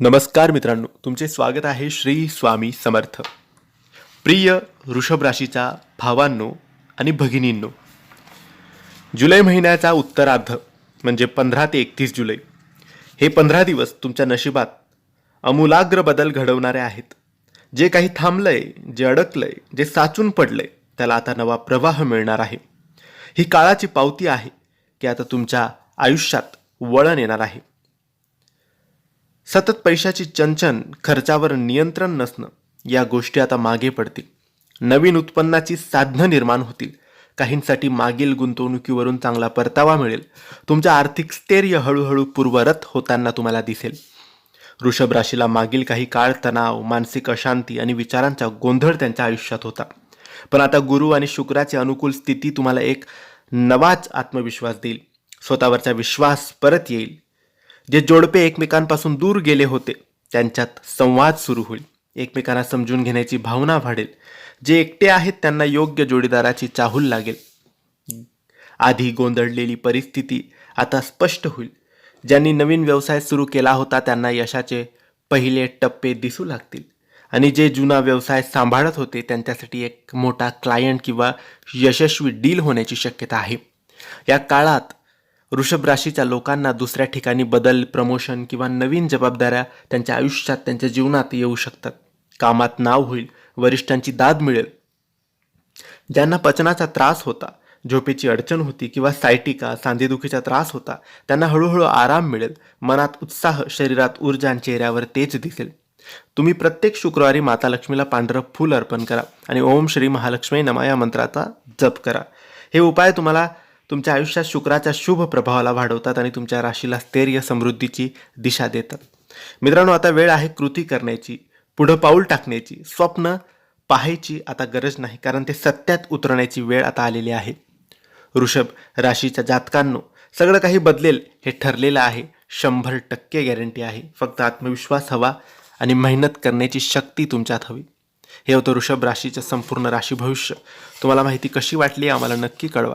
नमस्कार मित्रांनो तुमचे स्वागत आहे श्री स्वामी समर्थ. प्रिय वृषभ राशीच्या भावांनो आणि भगिनींनो जुलै महिन्याचा उत्तरार्ध म्हणजे पंधरा ते एकतीस जुलै हे पंधरा दिवस तुमच्या नशिबात अमूलाग्र बदल घडवणारे आहेत. जे काही थांबलंय जे अडकलंय जे साचून पडलंय त्याला आता नवा प्रवाह मिळणार आहे. ही काळाची पावती आहे की आता तुमच्या आयुष्यात वळण येणार आहे. सतत पैशाची चंचन खर्चावर नियंत्रण नसणं या गोष्टी आता मागे पडतील. नवीन उत्पन्नाची साधनं निर्माण होतील. काहींसाठी मागील गुंतवणुकीवरून चांगला परतावा मिळेल. तुमच्या आर्थिक स्थैर्य हळूहळू पूर्वरत होताना तुम्हाला दिसेल. वृषभ राशीला मागील काही काळ तणाव मानसिक अशांती आणि विचारांचा गोंधळ त्यांच्या आयुष्यात होता. पण आता गुरु आणि शुक्राची अनुकूल स्थिती तुम्हाला एक नवाच आत्मविश्वास देईल. स्वतःवरचा विश्वास परत येईल. जे जोडपे एकमेकांपासून दूर गेले होते त्यांच्यात संवाद सुरू होईल. एकमेकांना समजून घेण्याची भावना वाढेल. जे एकटे आहेत त्यांना योग्य जोडीदाराची चाहूल लागेल. आधी गोंधळलेली परिस्थिती आता स्पष्ट होईल. ज्यांनी नवीन व्यवसाय सुरू केला होता त्यांना यशाचे पहिले टप्पे दिसू लागतील. आणि जे जुना व्यवसाय सांभाळत होते त्यांच्यासाठी एक मोठा क्लायंट किंवा यशस्वी डील होण्याची शक्यता आहे. या काळात वृषभ राशीच्या लोकांना दुसऱ्या ठिकाणी बदल प्रमोशन किंवा नवीन जबाबदाऱ्या त्यांच्या आयुष्यात त्यांच्या जीवनात येऊ शकतात. कामात नाव होईल वरिष्ठांची दाद मिळेल. ज्यांना पचनाचा त्रास होता झोपेची अडचण होती किंवा सायटिका सांधेदुखीचा त्रास होता त्यांना हळूहळू आराम मिळेल. मनात उत्साह शरीरात ऊर्जा आणि चेहऱ्यावर तेज दिसेल. तुम्ही प्रत्येक शुक्रवारी माता लक्ष्मीला पांढरं फूल अर्पण करा आणि ओम श्री महालक्ष्मी नमा या मंत्राचा जप करा. हे उपाय तुम्हाला तुमच्या आयुष्यात शुक्राच्या शुभ प्रभावाला वाढवतात आणि तुमच्या राशीला स्थैर्य समृद्धीची दिशा देतात. मित्रांनो आता वेळ आहे कृती करण्याची पुढं पाऊल टाकण्याची स्वप्न पाहायची आता गरज नाही कारण ते सत्यात उतरण्याची वेळ आता आलेली आहे. ऋषभ राशीच्या जातकांनो सगळं काही बदलेल हे ठरलेलं आहे. शंभर टक्के गॅरंटी आहे. फक्त आत्मविश्वास हवा आणि मेहनत करण्याची शक्ती तुमच्यात हवी. हे होतं ऋषभ राशीचं संपूर्ण राशी भविष्य. तुम्हाला माहिती कशी वाटली आम्हाला नक्की कळवा.